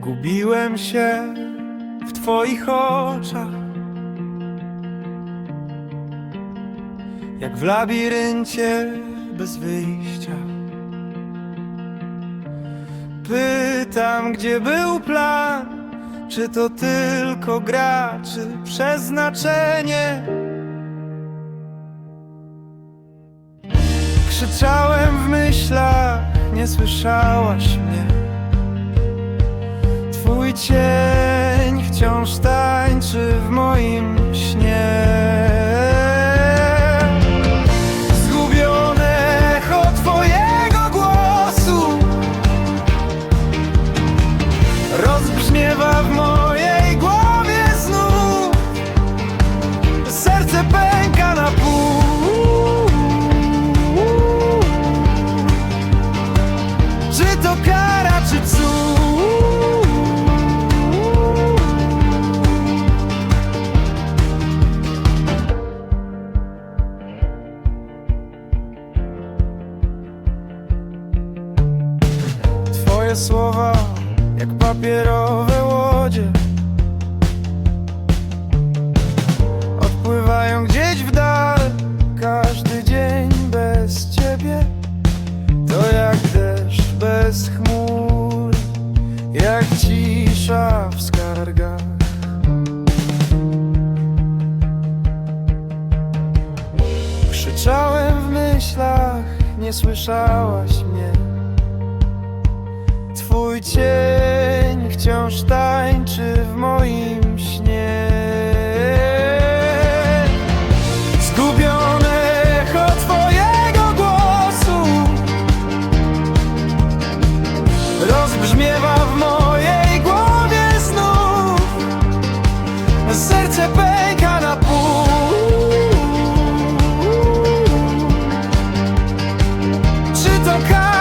Gubiłem się w Twoich oczach, jak w labiryncie bez wyjścia. Pytam, gdzie był plan? Czy to tylko gra, czy przeznaczenie? Krzyczałem w myślach, nie słyszałaś mnie. Twój cień wciąż tańczy w moim śnie. Zgubione echo Twojego głosu rozbrzmiewa w mojej Twoje słowa jak papierowe łodzie. Odpływają gdzieś w dal Każdy dzień bez ciebie. To jak deszcz bez chmur Jak cisza w skargach. Krzyczałem w myślach, nie słyszałaś mnie Twój cień wciąż tańczy w moim śnie. Zgubione echo Twojego głosu rozbrzmiewa w mojej głowie znów. Serce pęka na pół. Czy to kara,